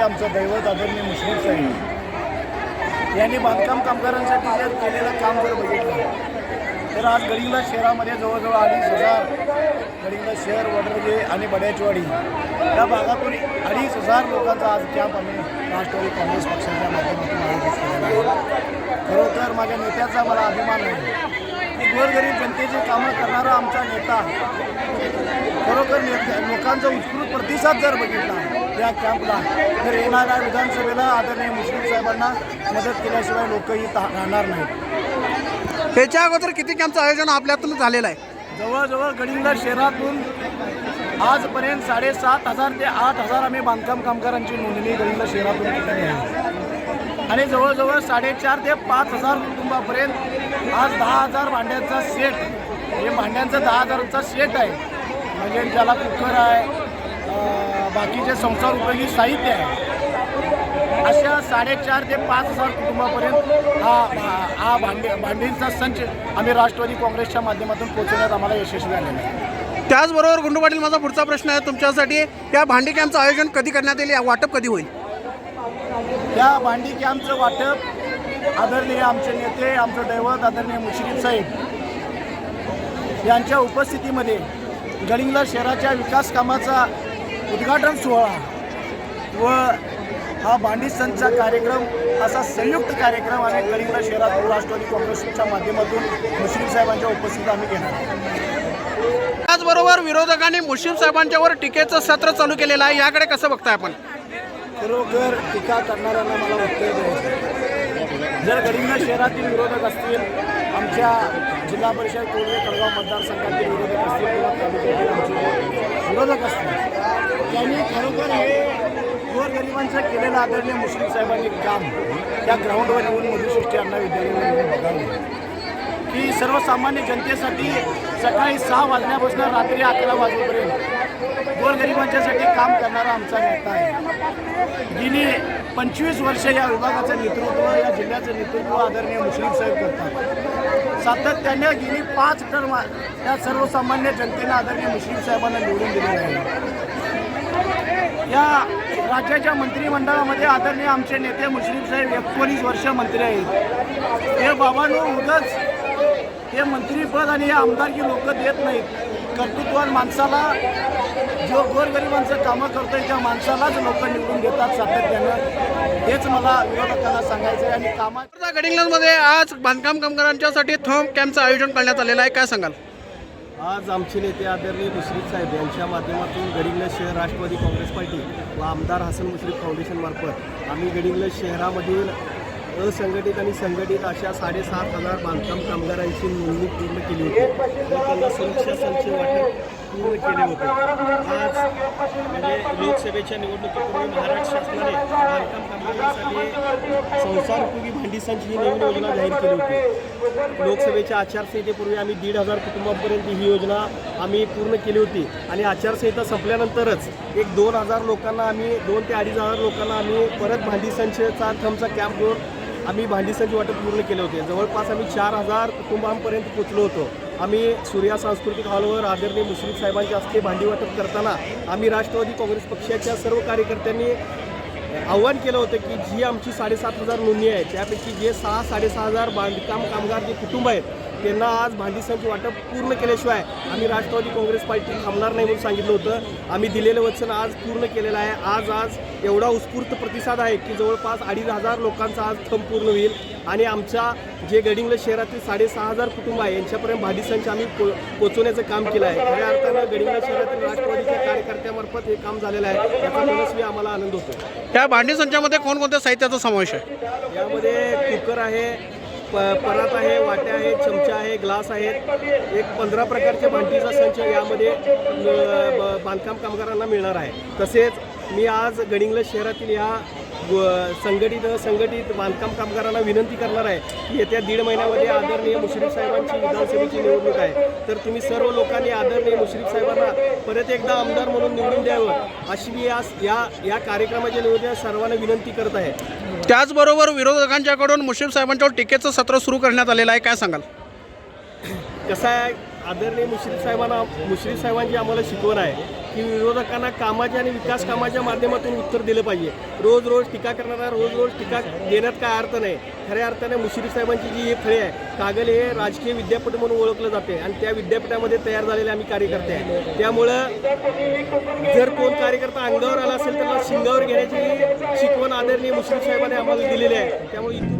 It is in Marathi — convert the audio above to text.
दैवत आदरणीय मुश्रीफ साहेब. यांनी बांधकाम कामगारांसाठी जर केलेलं काम जर बघितलं तर आज गडिंगला शहरामध्ये जवळजवळ अडीच हजार गडिंगला शहर वडरगे आणि बड्याचवाडी या भागातून अडीच हजार लोकांचा आज कॅम्प आम्ही राष्ट्रवादी काँग्रेस पक्षाच्या माध्यमातून आयोजित केलेला आहे. खरोखर माझ्या नेत्याचा मला अभिमान आहे की गोरगरीब जनतेची कामं करणारा आमचा नेता खरोखर नेते लोकांचा उत्स्फूर्त प्रतिसाद जर बघितला या कॅम्पला. तर येणाऱ्या विधानसभेला आदरणीय मुस्लिम साहेबांना मदत केल्याशिवाय लोकही राहणार नाहीत. याच्या अगोदर किती कॅम्पचं आयोजन आपल्यातून झालेलं आहे? जवळजवळ गडिंगला शहरातून आजपर्यंत साडेसात हजार ते आठ हजार आम्ही बांधकाम कामगारांची नोंदणी गडिंगला शहरातून केलेली आहे. आणि जवळजवळ साडेचार ते पाच हजार कुटुंबापर्यंत आज दहा हजार भांड्यांचा सेट हे भांड्यांचा दहा हजारचा सेट आहे. म्हणजे ज्याला कुकर आहे बाकीचे संसार उपयोगी साहित्य आहे. अशा साडेचार ते पाच हजार कुटुंबापर्यंत हा हा- भांडे भांडींचा संच आम्ही राष्ट्रवादी काँग्रेसच्या माध्यमातून पोहोचवण्यात आम्हाला यशस्वी झालेलं आहे. त्याचबरोबर गुंडू पाटील माझा पुढचा प्रश्न आहे तुमच्यासाठी. या भांडी कॅम्पचं आयोजन कधी करण्यात येईल? या वाटप कधी होईल? त्या भांडी कॅम्पचं वाटप आदरणीय आमचे नेते आमचं दैवत आदरणीय मुश्रीफ साहेब यांच्या उपस्थितीमध्ये गडिंगला शहराच्या विकास कामाचा उद्घाटन सोहळा व हा भांडी संचचा कार्यक्रम असा संयुक्त कार्यक्रम आम्ही गडिंगला शहरातून राष्ट्रवादी काँग्रेसच्या माध्यमातून मुश्रीफ साहेबांच्या उपस्थितीत आम्ही घेणार आहोत. त्याचबरोबर विरोधकांनी मुश्रीफ साहेबांच्यावर टीकेचं सत्र चालू केलेलं आहे. याकडे कसं बघताय आपण? खरोखर टीका करणाऱ्यांना मला उत्तर द्यायचं जर गडिंग शहरातील विरोधक असतील आमच्या जिल्हा परिषद कोल्हे कळगाव मतदारसंघातील विरोधक असतील किंवा तालुक्यातील आमचे विरोधक असतील त्यांनी खरोखर हे गोरगरिबांचं केलेलं आदरणीय मुस्लिम साहेबांनी काम त्या ग्राउंडवर येऊन मधुसृष्टी अण्णा विद्यालयावर बघावं की सर्वसामान्य जनतेसाठी सकाळी सहा वाजल्यापासून रात्री अकरा वाजेपर्यंत गोरगरिबांच्यासाठी काम करणारा आमचा नेता आहे. गेली पंचवीस वर्ष या विभागाचं नेतृत्व या जिल्ह्याचं नेतृत्व आदरणीय मुश्रीफ साहेब करतात. सातत्याने गेली पाच टर्म या सर्वसामान्य जनतेनं आदरणीय मुश्रीफ साहेबांना निवडून दिलेलं आहे. या राज्याच्या मंत्रिमंडळामध्ये आदरणीय आमचे नेते मुश्रीफ साहेब एकोणीस वर्ष मंत्री आहेत. हे बाबांनो उगाच हे मंत्रीपद आणि हे आमदारकी लोक देत नाहीत. कर्तृत्वान माणसाला जो गोरगरिबांचं कामं करतोय त्या माणसालाच लोक निवडून देतात सातत्यानं. हेच मला विरोधकांना सांगायचं आहे आणि कामा गडिंग्लजमध्ये आज बांधकाम कामगारांच्यासाठी थंब कॅम्पचं आयोजन करण्यात आलेलं आहे. काय सांगाल? आज आमचे नेते आदरणीय मुश्रीफ साहेब यांच्या माध्यमातून गडिंग्लज शहर राष्ट्रवादी काँग्रेस पार्टी व आमदार हसन मुश्रीफ फाउंडेशनमार्फत आम्ही गडिंग्लज शहरामधील असंघटित आणि संघटित अशा साडेसात हजार बांधकाम कामगारांची नोंदणी पूर्ण केली होती. व त्यांना सुरक्षा संच वाटप पूर्ण केले होते. आज म्हणजे लोकसभेच्या निवडणुकीपूर्वी महाराष्ट्र शासनाने बांधकाम कामगारांसाठी संसार उपयोगी भांडी ही नवीन योजना जाहीर केली होती. लोकसभेच्या आचारसंहितेपूर्वी आम्ही दीड हजार कुटुंबांपर्यंत ही योजना आम्ही पूर्ण केली होती. आणि आचारसंहिता संपल्यानंतरच एक दोन हजार लोकांना आम्ही दोन ते अडीच हजार लोकांना आम्ही परत भांडीसांचा थमचा कॅम्प घेऊन आम्ही भांडी वाटप पूर्ण केले होते. जवळपास आम्ही चार हजार कुटुंबांपर्यंत पोचलो होतो. आम्ही सूर्या सांस्कृतिक हॉलवर आदरणीय मुश्रीफ साहेबांच्या हस्ते भांडी वाटप करताना आम्ही राष्ट्रवादी काँग्रेस पक्षाच्या सर्व कार्यकर्त्यांनी आव्हान केलं होतं की जी आमची साडेसात हजार नोंदणी आहे त्यापैकी जे सहा साडेसहा हजार बांधकाम कामगार जे कुटुंब आहेत त्यांना आज भांडी संच वाटप पूर्ण केल्याशिवाय आम्ही राष्ट्रवादी काँग्रेस पार्टी थांबणार नाही म्हणून सांगितलं होतं. आम्ही दिलेलं वचन आज पूर्ण केलेलं आहे. आज आज एवढा उत्स्फूर्त प्रतिसाद आहे की जवळपास अडीच हजार लोकांचा आज थंब पूर्ण होईल. आणि आमच्या जे गडिंगल शहरातील साडेसहा हजार कुटुंब आहे यांच्यापर्यंत भांडी संच आम्ही पो पोचवण्याचं काम केलं आहे. खऱ्या अर्थानं गडिंगल शहरातील राष्ट्रवादीच्या कार्यकर्त्यामार्फत हे काम झालेलं आहे. याचा मनस्वी आम्हाला आनंद होतो या भांडी संचामध्ये कोणकोणत्या साहित्याचा समावेश आहे? यामध्ये कुकर आहे प परात आहे वाट्या आहेत चमचा आहे ग्लास आहेत. एक पंधरा प्रकारच्या भांडीचा संच यामध्ये ब- बांधकाम कामगारांना मिळणार आहे. तसेच मी आज गडिंग्लज शहरातील या संघटित संघटित बांधकाम कामगारांना विनंती करणार आहे की येत्या दीड महिन्यामध्ये आदरणीय मुश्रीफ साहेबांची विधानसभेची निवडणूक आहे. तर तुम्ही सर्व लोकांनी आदरणीय मुश्रीफ साहेबांना परत एकदा आमदार म्हणून निवडून द्यावं अशी मी या या या कार्यक्रमाच्या निवडण्या सर्वांना विनंती करत आहे. त्याचबरोबर विरोधकांच्याकडून मुश्रीफ साहेबांच्यावर टीकेचं सत्र सुरू करण्यात आलेलं आहे. काय सांगाल? कसं आहे? आदरणीय मुश्रीफ साहेबांना मुश्रीफ साहेबांची आम्हाला शिकवण आहे. की विरोधकांना कामाच्या आणि विकास कामाच्या माध्यमातून उत्तर दिलं पाहिजे. रोज रोज टीका करणारा रोज रोज टीका देण्यात काय अर्थ नाही. खऱ्या अर्थाने मुश्रीफ साहेबांची जी हे फळे आहे कागल हे राजकीय विद्यापीठ म्हणून ओळखलं जाते आणि त्या विद्यापीठामध्ये तयार झालेले आम्ही कार्यकर्ते आहे. त्यामुळं जर कोण कार्यकर्ता अंगावर आला असेल तर त्याला शिंगावर घेण्याची शिकवण आदरणीय मुश्रीफ साहेबांनी आम्हाला दिलेली आहे. त्यामुळे इथून